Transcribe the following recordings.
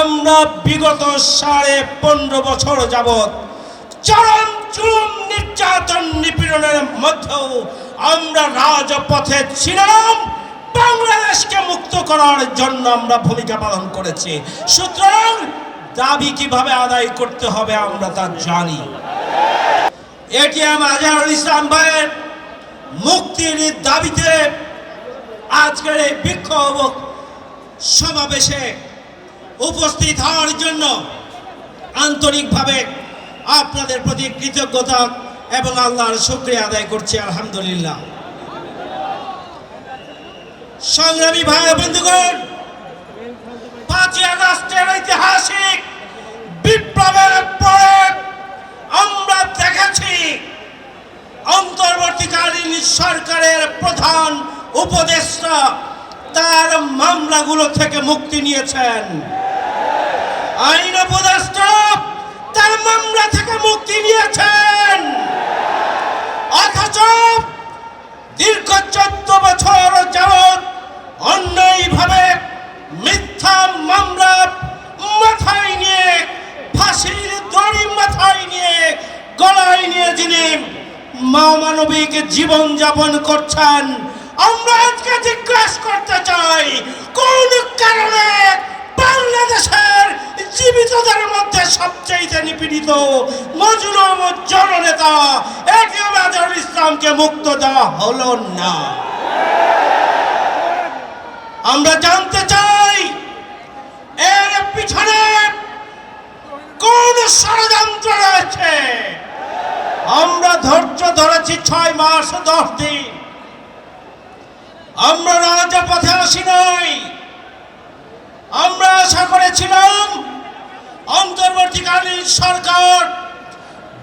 আমরা বিগত সাড়ে পনেরো বছর যাবৎ চরম চুম নির্যাতন নিপীড়নের মধ্যেও আমরা রাজপথে ছিলাম, বাংলাদেশকে মুক্ত করার জন্য আমরা ভূমিকা পালন করেছি। সুতরাং দাবি কীভাবে আদায় করতে হবে আমরা তা জানি। এটিএম আজহারুল ইসলাম ভাইয়ের মুক্তির দাবিতে আজকের এই বিক্ষোভ সমাবেশে উপস্থিত হওয়ার জন্য আন্তরিকভাবে আপনাদের প্রতি কৃতজ্ঞতা এবং আল্লাহর শুক্রিয়া আদায় করছি, আলহামদুলিল্লাহ। সংগ্রামী ভাই বন্ধুগণ, পাঁচই আগস্টের ঐতিহাসিক বিপ্লবের পরে আমরা দেখেছি অন্তর্বর্তীকালীন সরকারের প্রধান উপদেষ্টা, তার মামলাগুলো থেকে মুক্তি নিয়েছেন। আইন উপদেষ্টা, তার মামলা থেকে মুক্তি নিয়েছেন। অথচ দীর্ঘ চোদ্দ বছর যাবৎ অন্যায়ভাবে মিথ্যা মামলা মাথায় নিয়ে, ফাঁসির দড়ি মাথায় নিয়ে, গলায় নিয়ে যিনি মানবিক জীবন যাপন করছেন, আমরা আজকে জিজ্ঞাসা করতে চাই, কোন কারণে বাংলাদেশের জীবিতদের মধ্যে সবচেয়ে নিপীড়িত মজলুম জননেতা এটিএম আজহারুল ইসলামকে মুক্ত দেওয়া হলো না। আমরা জানতে চাই, এর পিছনে কোন ষড়যন্ত্র রয়েছে? আমরা ধৈর্য ধরেছি ছয় মাস দশ দিন। আমরা রাজপথে আসি নাই। আমরা আশা করেছিলাম অন্তর্বর্তীকালীন সরকার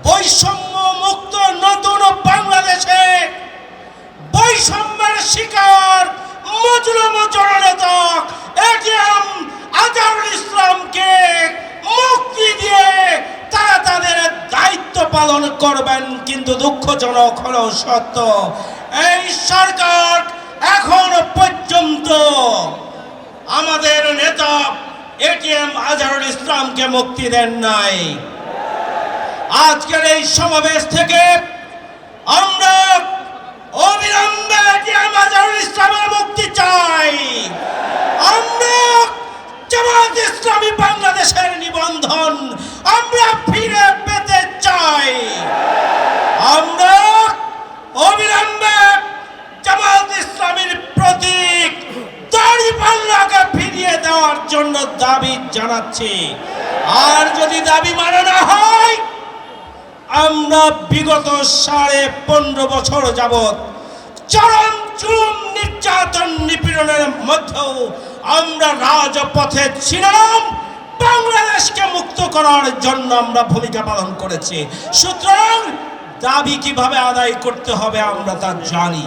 বৈষম্য মুক্ত নতুন বাংলাদেশে বৈষম্যের শিকার মজলুম জননেতা এটিএম আজহারুল ইসলামকে মুক্তি দিয়ে তারা তাদের দায়িত্ব পালন করবেন, কিন্তু দুঃখজনক হলো সত্য। এই আজহারুল ইসলামকে মুক্তি দেন নাই। আজকের এই সমাবেশ থেকে আমরা অবিলম্বে আজহারুল ইসলামের মুক্তি চাই। আমরা জামাত ইসলামী বাংলাদেশের নিবন্ধন, আমরা ফিরে পেতে চাই আমরা অবিলম্বে জামাত ইসলামীর প্রতীক দাড়িপাল্লাকে ফিরিয়ে দেওয়ার জন্য দাবি জানাচ্ছি। আর যদি দাবি মানে না হয়, আমরা বিগত সাড়ে পনেরো বছর যাবৎ চরম চুম নির্যাতন নিপীড়নের মধ্যেও আমরা রাজপথে ছিলাম, বাংলাদেশকে মুক্ত করার জন্য আমরা ভূমিকা পালন করেছি। সুতরাং দাবি কীভাবে আদায় করতে হবে আমরা তা জানি।